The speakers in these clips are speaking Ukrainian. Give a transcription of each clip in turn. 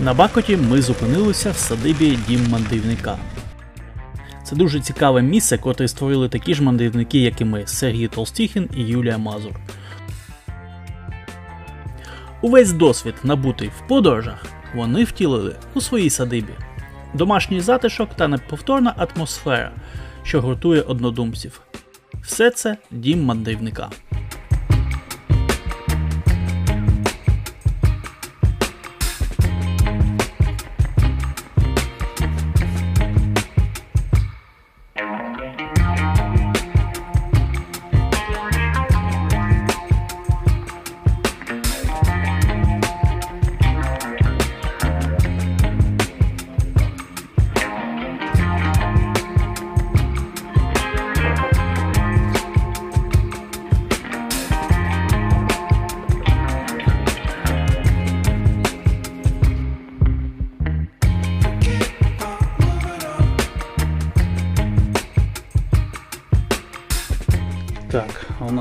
На Бакоті ми зупинилися в садибі Дім мандрівника. Це дуже цікаве місце, котре створили такі ж мандрівники, як і ми Сергій Толстіхін і Юлія Мазур. Увесь досвід, набутий в подорожах, вони втілили у своїй садибі. Домашній затишок та неповторна атмосфера, що гуртує однодумців. Все це дім мандрівника.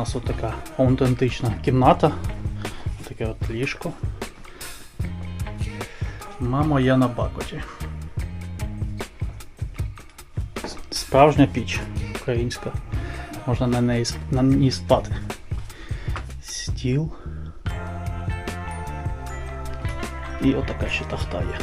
Нас така аутентична кімната. Таке от ліжко. Мамо, я на бакоті. Справжня піч українська. Можна на неї на ній спати. Стіл. І отака ще тахта є.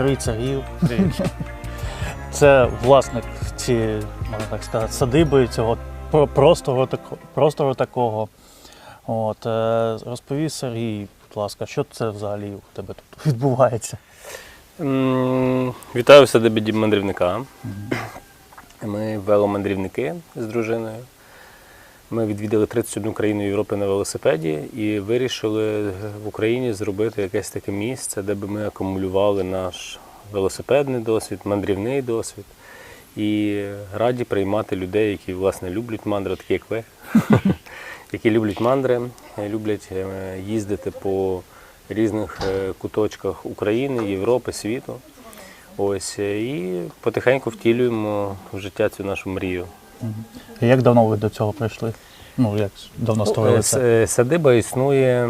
Царів. Це власник цієї, можна так сказати, садиби цього про- простору, простору такого. От, е, розповій Сергій, будь ласка, що це взагалі у тебе тут відбувається? Вітаю в садибі дім мандрівника. Ми веломандрівники з дружиною. Ми відвідали 31 країну Європи на велосипеді і вирішили в Україні зробити якесь таке місце, де би ми акумулювали наш велосипедний досвід, мандрівний досвід. І раді приймати людей, які власне люблять мандри, такі як ви, які люблять мандри, люблять е, їздити по різних е, куточках України, Європи, світу. Ось е, і потихеньку втілюємо в життя цю нашу мрію. Як давно ви до цього прийшли? Ну, як давно створили Е, це? с- е, Садиба існує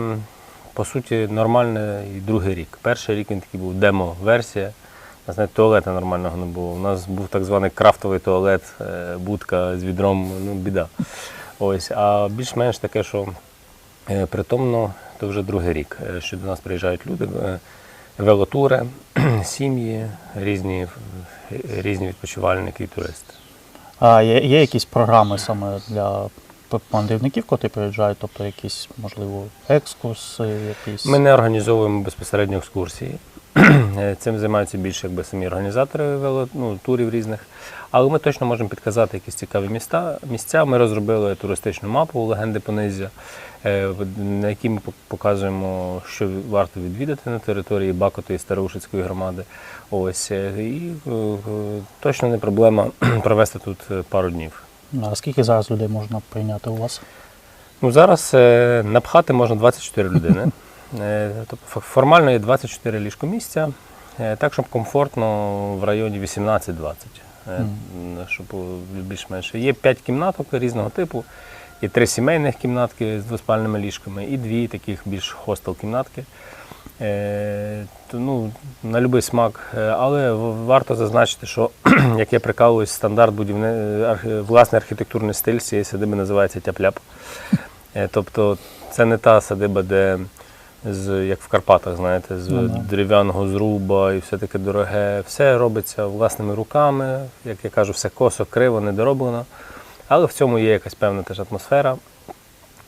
по суті нормально і другий рік. Перший рік він такий був демо-версія. У нас навіть туалета нормального не було. У нас був так званий крафтовий туалет, е, будка з відром, ну біда. Ось, а більш-менш таке, що е, притомно, то вже другий рік, е, що до нас приїжджають люди, е, велотури, сім'ї, різні, різні відпочивальники і туристи. А є, є якісь програми саме для мандрівників, котрі приїжджають, тобто якісь, можливо, екскурси, якісь. Ми не організовуємо безпосередньо екскурсії. Е, Цим займаються більше якби самі організатори вело, ну, турів різних. Але ми точно можемо підказати якісь цікаві міста. місця. Ми розробили туристичну мапу легенди Понизя, е, на якій ми показуємо, що варто відвідати на території Бакотої Староушицької громади. Ось е, і точно не проблема провести тут пару днів. А скільки зараз людей можна прийняти у вас? Ну, зараз напхати можна 24 людини. Е, тобто формально є 24 ліжкомісця, е, так, щоб комфортно в районі 18-20. е, Щоб більш-менше. Є 5 кімнаток різного типу, і три сімейних кімнатки з двоспальними ліжками, і дві таких більш хостел-кімнатки. Ну, на будь-який смак. Але варто зазначити, що як я прикалуюсь, стандарт будівни... арх- власний архітектурний стиль цієї садиби називається тяп-ляп. Тобто це не та садиба, де з, як в Карпатах, знаєте, з Ну, да. дерев'яного зруба і все таке дороге. Все робиться власними руками, як я кажу, все косо, криво, недороблено. Але в цьому є якась певна теж атмосфера.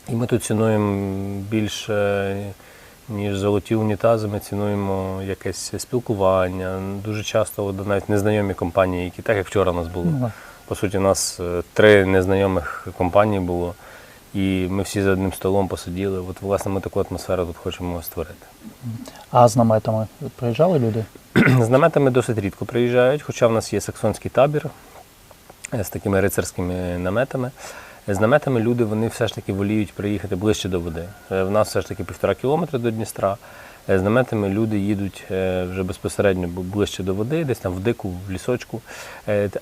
І ми тут цінуємо більше, ніж золоті унітази, ми цінуємо якесь спілкування. Дуже часто от навіть незнайомі компанії, які так як вчора у нас було. Ну, По суті, у нас е, три незнайомих компанії було, і ми всі за одним столом посиділи. От, власне, ми таку атмосферу тут хочемо створити. А з наметами приїжджали люди? З наметами досить рідко приїжджають, хоча в нас є саксонський табір е, з такими рицарськими наметами. З наметами люди вони все ж таки воліють приїхати ближче до води. Е, В нас все ж таки півтора кілометри до Дністра. Е, З наметами люди їдуть е, вже безпосередньо ближче до води, десь там в дику, в лісочку.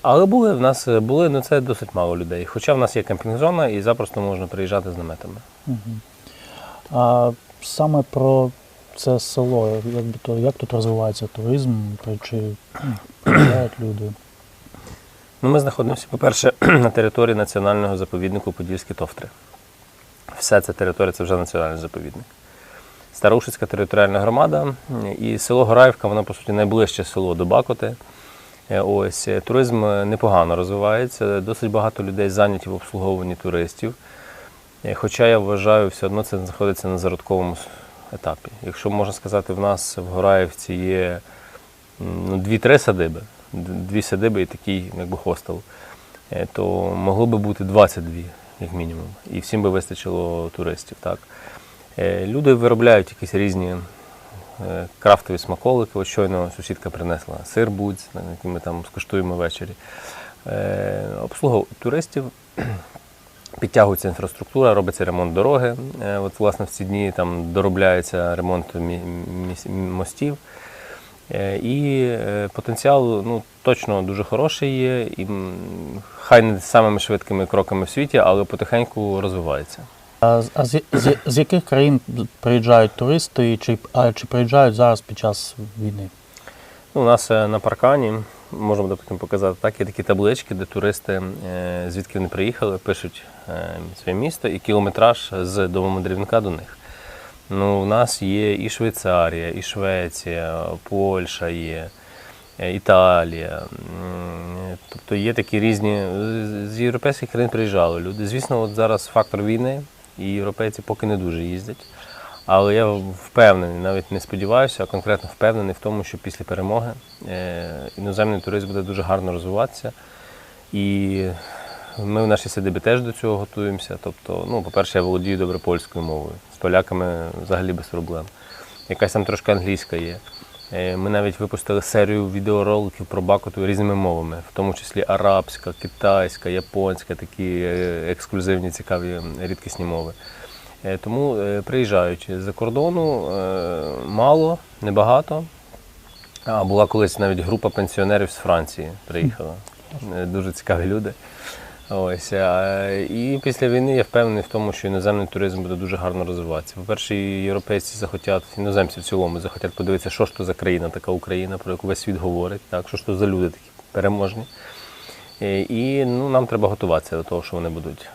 Але були в нас були, ну це досить мало людей. Хоча в нас є кемпінг-зона і запросто можна приїжджати з наметами. А саме про це село, як, то, як тут розвивається туризм, чи ну, приїжджають люди? Ну, ми знаходимося, по-перше, на території національного заповіднику Подільські Товтри. Все це територія це вже національний заповідник. Староушицька територіальна громада і село Гораївка, воно, по суті, найближче село до Бакоти. Е, Ось е, туризм е, непогано розвивається, досить багато людей зайняті в обслуговуванні туристів. Хоча я вважаю, все одно це знаходиться на зародковому етапі. Якщо можна сказати, в нас в Гораївці є ну, дві-три садиби, дві садиби і такий якби хостел, е, то могло би бути 22, як мінімум, і всім би вистачило туристів. Так. Е, Люди виробляють якісь різні е, крафтові смаколики. Ось щойно сусідка принесла сир будь, який ми там скуштуємо ввечері. Обслуга туристів. Підтягується інфраструктура, робиться ремонт дороги. От, власне, в ці дні там доробляється ремонт мостів. Е, І е, потенціал ну, точно дуже хороший є. І хай не самими швидкими кроками в світі, але потихеньку розвивається. А, з- а з, з, з яких країн приїжджають туристи, чи, а чи приїжджають зараз під час війни? Ну, у нас е, на паркані, можемо потім показати, так, є такі таблички, де туристи, звідки вони приїхали, пишуть своє місто і кілометраж з домомандрівника до них. Ну, у нас є і Швейцарія, і Швеція, Польща є, е, Італія. Тобто є такі різні. з- європейських країн приїжджали люди. Звісно, от зараз фактор війни, і європейці поки не дуже їздять. Але я впевнений, навіть не сподіваюся, а конкретно впевнений в тому, що після перемоги е, іноземний туризм буде дуже гарно розвиватися. І ми в нашій садибі теж до цього готуємося. Тобто, ну, по-перше, я володію добре польською мовою. Поляками взагалі без проблем. Якась там трошки англійська є. Е, Ми навіть випустили серію відеороликів про Бакоту різними мовами, в тому числі арабська, китайська, японська, такі е, ексклюзивні, цікаві рідкісні мови. Е, Тому приїжджають з-за кордону мало, небагато. А була колись навіть група пенсіонерів з Франції приїхала. Дуже цікаві люди. Ось. І після війни я впевнений в тому, що іноземний туризм буде дуже гарно розвиватися. По-перше, європейці захотять, іноземці в цілому захотять подивитися, що ж то за країна, така Україна, про яку весь світ говорить, так, що ж то за люди такі переможні. Е, І ну, нам треба готуватися до того, що вони будуть.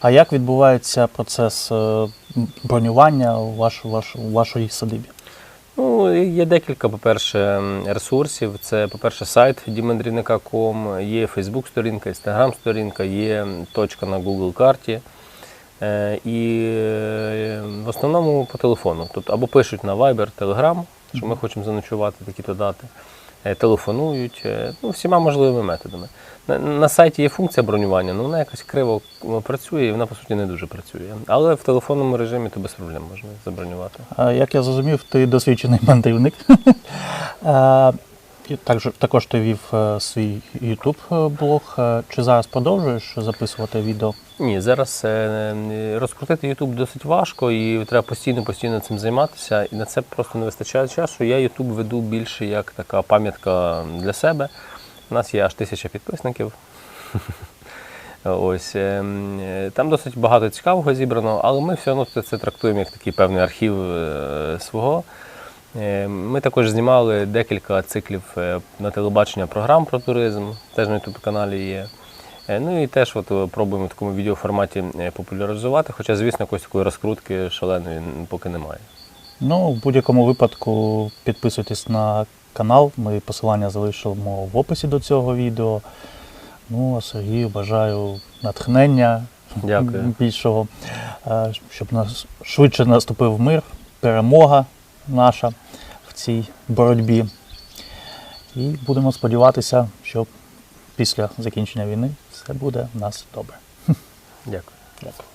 А як відбувається процес е, бронювання у, ваш, ваш, у садибі? Ну, є декілька, по-перше, ресурсів. Це, по-перше, сайт dімендрівника.com, є Фейсбук-сторінка, Інстаграм-сторінка, є точка на Google карті. Е, І е, в основному по телефону. Тобто або пишуть на Viber, Telegram, що ми хочемо заночувати такі-то дати. Е, Телефонують, е, ну, всіма можливими методами. На, на сайті є функція бронювання, але вона якось криво працює і вона, по суті, не дуже працює. Але в телефонному режимі то без проблем можна забронювати. А, Як я зрозумів, ти досвідчений мандрівник. Е, Також, також ти вів е, свій YouTube блог. Е, Чи зараз продовжуєш записувати відео? Ні, зараз е, розкрутити YouTube досить важко і треба постійно постійно цим займатися. І на це просто не вистачає часу. Я YouTube веду більше як така пам'ятка для себе. У нас є аж тисяча підписників. Ось е, м, е, там досить багато цікавого зібрано, але ми все одно це, трактуємо як такий певний архів е, свого. Е, Ми також знімали декілька циклів е, на телебачення програм про туризм, теж на youtube каналі є. Е, Ну і теж от пробуємо в такому відеоформаті популяризувати, хоча, звісно, якоїсь такої розкрутки шаленої поки немає. Ну, в будь-якому випадку підписуйтесь на канал. Ми посилання залишимо в описі до цього відео. Ну, а Сергію бажаю натхнення Дякую. більшого, щоб нас швидше наступив мир, перемога наша в цій боротьбі. І будемо сподіватися, що після закінчення війни все буде в нас добре. Дякую. Дякую.